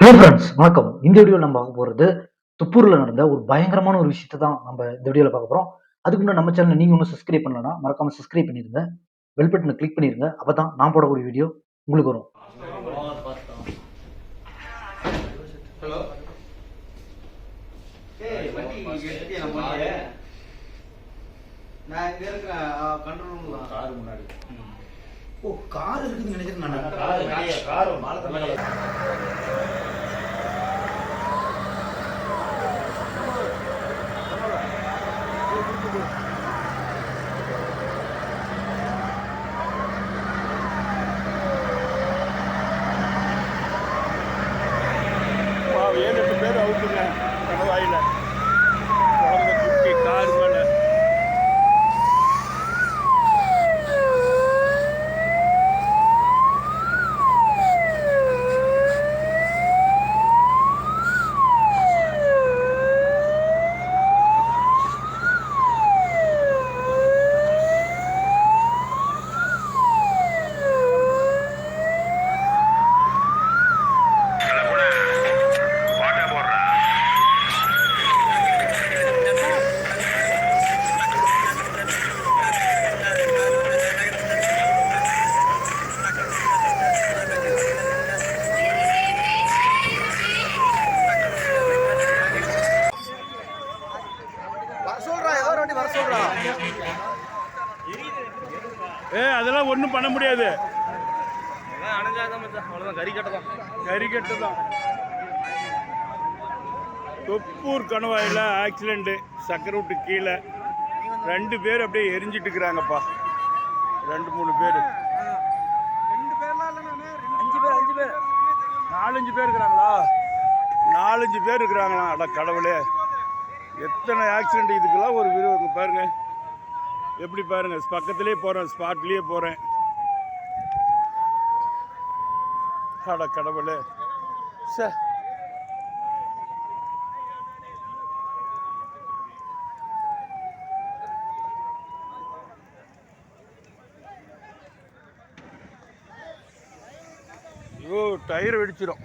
Hello friends வணக்கம். இந்த வீடியோவில் நம்ம பார்க்க போகிறது துப்பூரில் நடந்த ஒரு பயங்கரமான ஒரு விஷயத்தை தான் நம்ம இந்த வீடியோவில் பார்க்க போகிறோம் அதுக்கு முன்னாடி நம்ம சேனல் நீங்கள் ஒன்றும் சப்ஸ்கிரைப் பண்ணலன்னா மறக்காம சப்ஸ்கிரைப் பண்ணிடுங்க பெல் பட்டனை கிளிக் பண்ணிடுங்க அப்போ தான் நான் போடக்கூடிய வீடியோ உங்களுக்கு வரும். ஹலோ? நான் இங்க இருக்கிறேன் கண்ட்ரோல் ரூம் தான் கார் முன்னாடி. ஓ கார் இருக்குன்னு நினைக்கிறேன் நான். Car car? ஏ அதெல்லாம் ஒன்றும் பண்ண முடியாது. கறிக்கட்டு தான் தொப்பூர் கணவாயில் ஆக்சிடெண்ட்டு சக்கரை விட்டு கீழே. ரெண்டு பேர் அப்படியே எரிஞ்சிட்டு இருக்கிறாங்கப்பா. ரெண்டு மூணு பேர். ரெண்டு பேர்லாம் இல்ல அஞ்சு பேர் அஞ்சு பேர் நாலஞ்சு பேர் இருக்கிறாங்களா? நாலஞ்சு பேர் இருக்கிறாங்களா அட கடவுளே. எத்தனை ஆக்சிடெண்ட் இதுக்கெல்லாம் ஒரு விரு பாருங்கள் எப்படி பாருங்கள் பக்கத்துலேயே போகிறேன் ஸ்பாட்லேயே போகிறேன் அட கடவுளே. சார் ஐயோ டயர் வெடிச்சிடும்